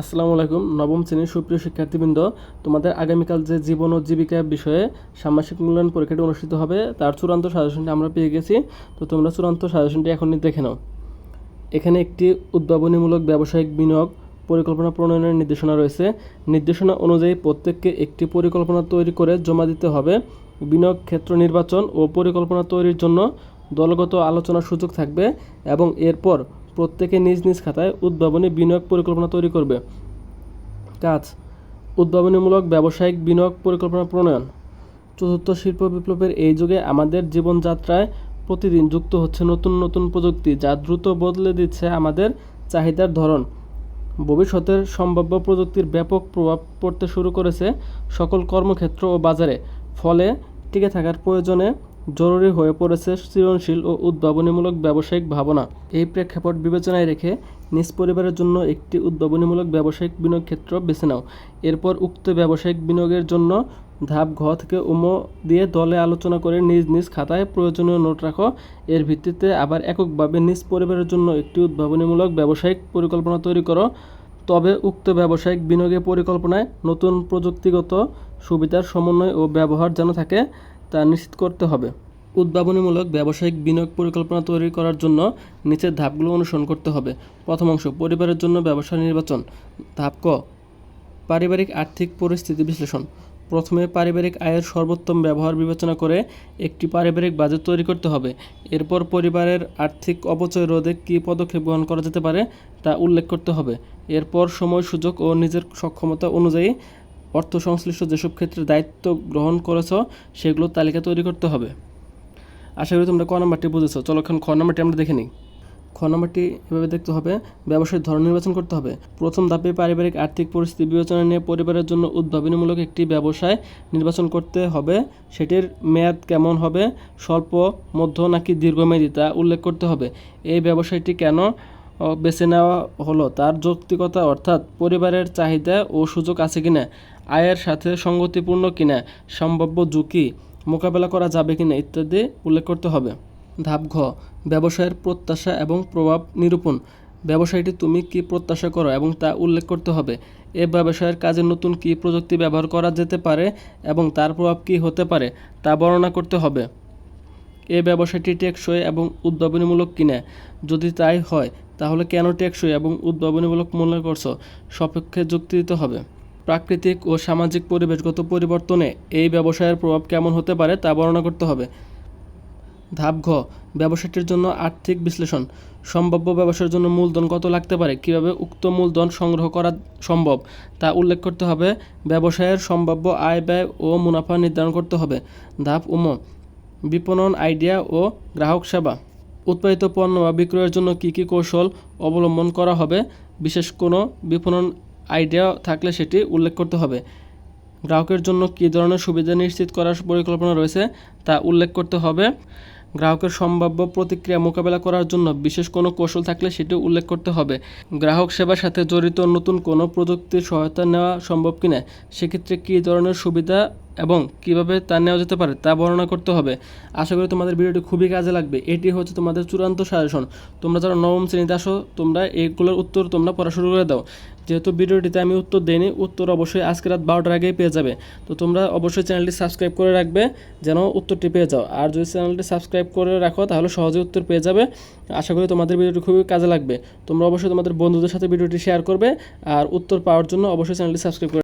আসসালামু আলাইকুম। নবম শ্রেণির সুপ্রিয় শিক্ষার্থীবৃন্দ, তোমাদের আগামীকাল যে জীবন ও জীবিকা বিষয়ে ষান্মাসিক মূল্যায়ন পরীক্ষাটি অনুষ্ঠিত হবে, তার চূড়ান্ত সাজেশনটি আমরা পেয়ে গেছি। তো তোমরা চূড়ান্ত সাজেশনটি এখনই দেখে নাও। এখানে একটি উদ্ভাবনীমূলক ব্যবসায়িক বিনিয়োগ পরিকল্পনা প্রণয়নের নির্দেশনা রয়েছে। নির্দেশনা অনুযায়ী প্রত্যেককে একটি পরিকল্পনা তৈরি করে জমা দিতে হবে। বিনিয়োগ ক্ষেত্র নির্বাচন ও পরিকল্পনা তৈরির জন্য দলগত আলোচনার সুযোগ থাকবে এবং এরপর প্রত্যেকে নিজ নিজ খাতায় উদ্ভাবনী বিনিয়োগ পরিকল্পনা তৈরি করবে। কাজ, উদ্ভাবনীমূলক ব্যবসায়িক বিনিয়োগ পরিকল্পনা প্রণয়ন। চতুর্থ শিল্প বিপ্লবের এই যুগে আমাদের জীবনযাত্রায় প্রতিদিন যুক্ত হচ্ছে নতুন নতুন প্রযুক্তি, যা দ্রুত বদলে দিচ্ছে আমাদের চাহিদার ধরন। ভবিষ্যতের সম্ভাব্য প্রযুক্তির ব্যাপক প্রভাব পড়তে শুরু করেছে সকল কর্মক্ষেত্র ও বাজারে। ফলে টিকে থাকার প্রয়োজনে জরুরি হয়ে পড়েছে সৃজনশীল ও উদ্ভাবনীমূলক ব্যবসায়িক ভাবনা। এই প্রেক্ষাপট বিবেচনায় রেখে নিজ পরিবারের জন্য একটি উদ্ভাবনীমূলক ব্যবসায়িক বিনিয়োগ ক্ষেত্র বেছে নাও। এরপর উক্ত ব্যবসায়িক বিনিয়োগের জন্য ধাপ ঘ থেকে উমো দিয়ে দলে আলোচনা করে নিজ নিজ খাতায় প্রয়োজনীয় নোট রাখো। এর ভিত্তিতে আবার এককভাবে নিজ পরিবারের জন্য একটি উদ্ভাবনীমূলক ব্যবসায়িক পরিকল্পনা তৈরি করো। তবে উক্ত ব্যবসায়িক বিনিয়োগের পরিকল্পনায় নতুন প্রযুক্তিগত সুবিধার সমন্বয় ও ব্যবহার যেন থাকে। তা নিশ্চিত করতে হবে। উদ্ভাবনীমূলক ব্যবসায়িক বিনিয়োগ পরিকল্পনা তৈরি করার জন্য নিচের ধাপগুলো অনুসরণ করতে হবে। প্রথম অংশ, পরিবারের জন্য ব্যবসা নির্বাচন। ধাপ ক, পারিবারিক আর্থিক পরিস্থিতি বিশ্লেষণ। প্রথমে পারিবারিক আয়ের সর্বোত্তম ব্যবহার বিবেচনা করে একটি পারিবারিক বাজেট তৈরি করতে হবে। এরপর পরিবারের আর্থিক অপচয় রোধে কী পদক্ষেপ গ্রহণ করা যেতে পারে তা উল্লেখ করতে হবে। এরপর সময়, সুযোগ ও নিজের সক্ষমতা অনুযায়ী অর্থ সংশ্লিষ্ট যেসব ক্ষেত্রে দায়িত্ব গ্রহণ করেছ সেগুলোর তালিকা তৈরি করতে হবে। আশা করি তোমরা ক নাম্বারটি বুঝেছ। চলো এখন খ নাম্বারটি আমরা দেখে নিই। খ নম্বরটি এভাবে দেখতে হবে। ব্যবসায়ের ধরন নির্বাচন করতে হবে। প্রথম ধাপে পারিবারিক আর্থিক পরিস্থিতি বিবেচনা নিয়ে পরিবারের জন্য উদ্ভাবনীমূলক একটি ব্যবসায় নির্বাচন করতে হবে। সেটির মেয়াদ কেমন হবে? স্বল্প, মধ্য নাকি দীর্ঘমেয়াদী তা উল্লেখ করতে হবে। এই ব্যবসায়টি কেন বেছে নেওয়া হলো। তার যৌক্তিকতা অর্থাৎ পরিবারের চাহিদা ও সুযোগ আছে কিনা আয়ের সাথে সঙ্গতিপূর্ণ কিনা সম্ভাব্য ঝুঁকি মোকাবেলা করা যাবে কিনা ইত্যাদি উল্লেখ করতে হবে। ধাপ ঘ, ব্যবসায়ের প্রত্যাশা এবং প্রভাব নিরূপণ। ব্যবসায়টি তুমি কি প্রত্যাশা করো এবং তা উল্লেখ করতে হবে। এ ব্যবসায়ের কাজে নতুন কি প্রযুক্তি ব্যবহার করা যেতে পারে এবং তার প্রভাব কি হতে পারে, তা বর্ণনা করতে হবে। এ ব্যবসাটি টেকসই এবং উদ্ভাবনীমূলক কিনা যদি তাই হয় তাহলে কেন টেকসই এবং উদ্ভাবনীমূলক মনে করছ সপক্ষে যুক্তি দিতে হবে? প্রাকৃতিক ও সামাজিক পরিবেশগত পরিবর্তনে এই ব্যবসায়ের প্রভাব কেমন হতে পারে তা বর্ণনা করতে হবে। ধাপ ঘ, ব্যবসাটির জন্য আর্থিক বিশ্লেষণ। সম্ভাব্য ব্যবসার জন্য মূলধন কত লাগতে পারে? কীভাবে উক্ত মূলধন সংগ্রহ করা সম্ভব? তা উল্লেখ করতে হবে। ব্যবসায়ের সম্ভাব্য আয় ব্যয় ও মুনাফা নির্ধারণ করতে হবে। ধাপ উম, বিপণন আইডিয়া ও গ্রাহক সেবা। উৎপাদিত পণ্য বা বিক্রয়ের জন্য কী কী কৌশল অবলম্বন করা হবে, বিশেষ কোনো বিপণন আইডিয়া থাকলে সেটি উল্লেখ করতে হবে। গ্রাহকের জন্য কী ধরনের সুবিধা নিশ্চিত করার পরিকল্পনা রয়েছে তা উল্লেখ করতে হবে। গ্রাহকের সম্ভাব্য প্রতিক্রিয়া মোকাবেলা করার জন্য বিশেষ কোনো কৌশল থাকলে সেটি উল্লেখ করতে হবে। গ্রাহক সেবার সাথে জড়িত নতুন কোনো প্রযুক্তির সহায়তা নেওয়া সম্ভব কিনা? সেক্ষেত্রে কী ধরনের সুবিধা এবং কীভাবে তা নেওয়া যেতে পারে তা বর্ণনা করতে হবে। আশা করি তোমাদের ভিডিওটি খুবই কাজে লাগবে। এটি হচ্ছে তোমাদের চূড়ান্ত সাজেশন। তোমরা যারা নবম শ্রেণীতে আসো, তোমরা এইগুলোর উত্তর তোমরা পড়া শুরু করে দাও। যেহেতু ভিডিওটিতে আমি উত্তর দেইনি, উত্তর অবশ্যই আজকে রাত বারোটার আগেই পেয়ে যাবে। তো তোমরা অবশ্যই চ্যানেলটি সাবস্ক্রাইব করে রাখবে, যেন উত্তরটি পেয়ে যাও। আর যদি চ্যানেলটি সাবস্ক্রাইব করে রাখো, তাহলে সহজে উত্তর পেয়ে যাবে। আশা করি তোমাদের ভিডিওটি খুবই কাজে লাগবে। তোমরা অবশ্যই তোমাদের বন্ধুদের সাথে ভিডিওটি শেয়ার করবে, আর উত্তর পাওয়ার জন্য অবশ্যই চ্যানেলটি সাবস্ক্রাইব করে